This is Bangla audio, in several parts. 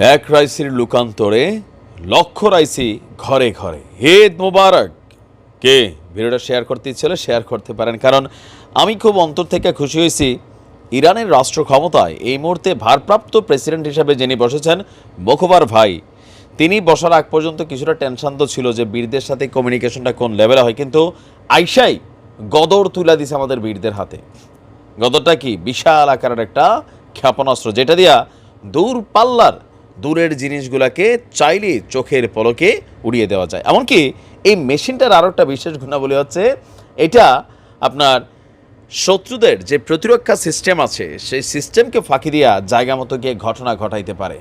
এক রাইসির লুকান্তরে লক্ষ রাইসি ঘরে ঘরে। হেদ মোবারক। কে? ভিডিওটা শেয়ার করতে ইচ্ছে শেয়ার করতে পারেন, কারণ আমি খুব অন্তর থেকে খুশি হয়েছি। ইরানের রাষ্ট্র ক্ষমতায় এই মুহূর্তে ভারপ্রাপ্ত প্রেসিডেন্ট হিসাবে যিনি বসেছেন মোখবার ভাই, তিনি বসার আগ পর্যন্ত কিছুটা টেনশান তো ছিল যে বীরদের সাথে কমিউনিকেশনটা কোন লেভেলে হয়, কিন্তু আইসাই গদর তুলে দিছে আমাদের বীরদের হাতে। গদরটা কি? বিশাল আকারের একটা ক্ষেপণাস্ত্র, যেটা দিয়া দূর পাল্লার দূরের জিনিসগুলোকে চাইলে চোখের পলকে উড়িয়ে দেওয়া যায়। এমনকি এই মেশিনটার আরও একটা বিশেষ গুণাবলী হচ্ছে, এটা আপনার শত্রুদের যে প্রতিরক্ষা সিস্টেম আছে, সেই সিস্টেমকে ফাঁকি দিয়া জায়গা মতো গিয়ে ঘটনা ঘটাইতে পারে।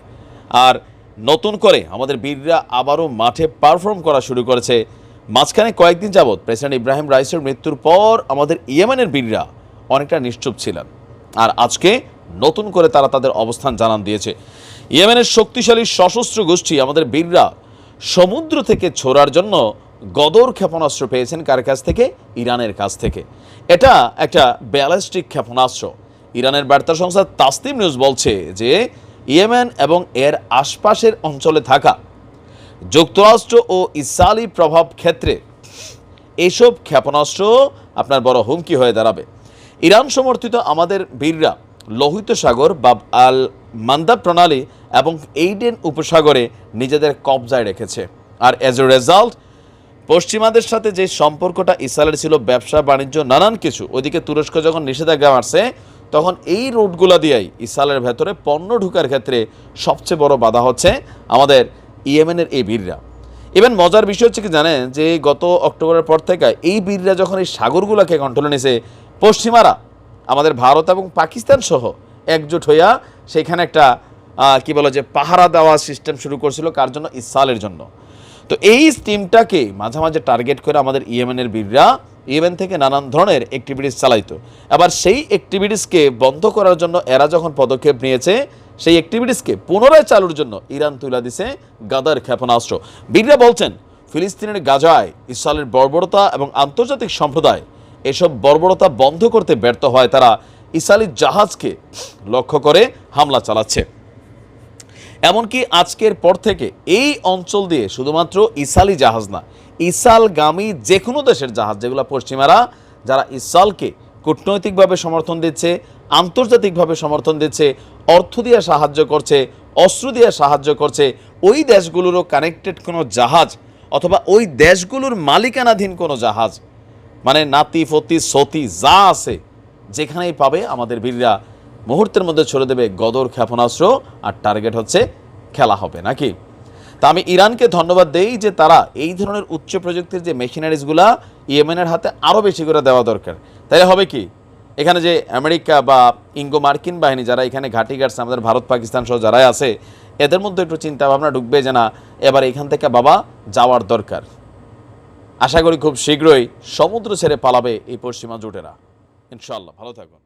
আর নতুন করে আমাদের বীররা আবারও মাঠে পারফর্ম করা শুরু করেছে। মাঝখানে কয়েকদিন যাবৎ প্রেসিডেন্ট ইব্রাহিম রাইসের মৃত্যুর পর আমাদের ইয়েমেনের বীররা অনেকটা নিশ্চুপ ছিলেন। আর আজকে নতুন করে তারা তাদের অবস্থান জানান দিয়েছে। ইয়েমেনের শক্তিশালী সশস্ত্র গোষ্ঠী আমাদের বীররা সমুদ্র থেকে ছোড়ার জন্য গদর ক্ষেপণাস্ত্র পেয়েছেন কার কাছ থেকে? ইরানের কাছ থেকে। এটা একটা ব্যালিস্টিক ক্ষেপণাস্ত্র। ইরানের বার্তা সংস্থা তাসতিম নিউজ বলছে যে, ইয়েমেন এবং এর আশপাশের অঞ্চলে থাকা যুক্তরাষ্ট্র ও ইসালি প্রভাব ক্ষেত্রে এসব ক্ষেপণাস্ত্র আপনার বড় হুমকি হয়ে দাঁড়াবে। ইরান সমর্থিত আমাদের বীররা লোহিত সাগর বা আল মান্দা প্রণালী এবং এইডেন উপসাগরে নিজেদের কবজায় রেখেছে। আর এজ এ রেজাল্ট পশ্চিমাদের সাথে যে সম্পর্কটা ইসরায়েলের ছিল, ব্যবসা, বাণিজ্য, নানান কিছু, ওইদিকে তুরস্ক যখন নিষেধাজ্ঞা মারছে, তখন এই রুটগুলো দিয়েই ইসরায়েলের ভেতরে পণ্য ঢুকার ক্ষেত্রে সবচেয়ে বড় বাধা হচ্ছে আমাদের ইয়েমেনের এই বীররা। ইভেন মজার বিষয় হচ্ছে কি জানেন, যে গত অক্টোবরের পর থেকে এই বীররা যখন এই সাগরগুলোকে কন্ট্রোলে নিয়েছে পশ্চিমারা আমাদের ভারত এবং পাকিস্তান সহ একজোট হইয়া সেখানে একটা কি বলে যে পাহারা দেওয়া সিস্টেম শুরু করছিল, কার জন্য? ইসালের জন্য। তো এই স্টিমটাকে মাঝে মাঝে টার্গেট করে আমাদের ইয়েমেনের বীররা ইয়েমেন থেকে নানান ধরনের অ্যাক্টিভিটিস চালাইতো। আবার সেই অ্যাক্টিভিটিসকে বন্ধ করার জন্য এরা যখন পদক্ষেপ নিয়েছে, সেই অ্যাক্টিভিটিসকে পুনরায় চালুর জন্য ইরান তুলা দিছে গাদার ক্ষেপণাস্ত্র। বীররা বলছেন, ফিলিস্তিনের গাজায় ইসরায়েলের বর্বরতা এবং আন্তর্জাতিক সম্প্রদায় এসব বর্বরতা বন্ধ করতে ব্যর্থ হয় তারা। ইসরায়েলি জাহাজকে লক্ষ্য করে হামলা চালাচ্ছে। এমনকি আজকের পর থেকে এই অঞ্চল দিয়ে শুধুমাত্র ইসালি জাহাজ না ইসালগামী যে কোনো দেশের জাহাজ, যেগুলো পশ্চিমারা, যারা ইসালকে কূটনৈতিকভাবে সমর্থন দিচ্ছে, আন্তর্জাতিকভাবে সমর্থন দিচ্ছে, অর্থ দিয়ে সাহায্য করছে, অস্ত্র দিয়ে সাহায্য করছে, ওই দেশগুলোরও কানেক্টেড কোনো জাহাজ অথবা ওই দেশগুলোর মালিকানাধীন কোনো জাহাজ মানে নাতি, ফতি, সতি, যা আছে, যেখানেই পাবে, আমাদের বীররা মুহূর্তের মধ্যে ছড়ে দেবে গদর ক্ষেপণাস্ত্র, আর টার্গেট হচ্ছে খেলা হবে, নাকি? তা আমি ইরানকে ধন্যবাদ দেই যে তারা এই ধরনের উচ্চ প্রযুক্তির যে মেশিনারিজগুলা ইয়েমেনের হাতে আরও বেশি করে দেওয়া দরকার। তাই হবে কি? এখানে যে আমেরিকা বা ইঙ্গো মার্কিন বাহিনী যারা এখানে ঘাঁটি গাড়ছে আমাদের ভারত, পাকিস্তান সহ যারাই আছে, এদের মধ্যে একটু চিন্তা ভাবনা ঢুকবে যে না, এবার এখান থেকে বাবা যাওয়ার দরকার। আশা করি খুব শীঘ্রই সমুদ্র ছেড়ে পালাবে এই পশ্চিমা জোটেরা। ইনশাল্লাহ ভালো থাকুন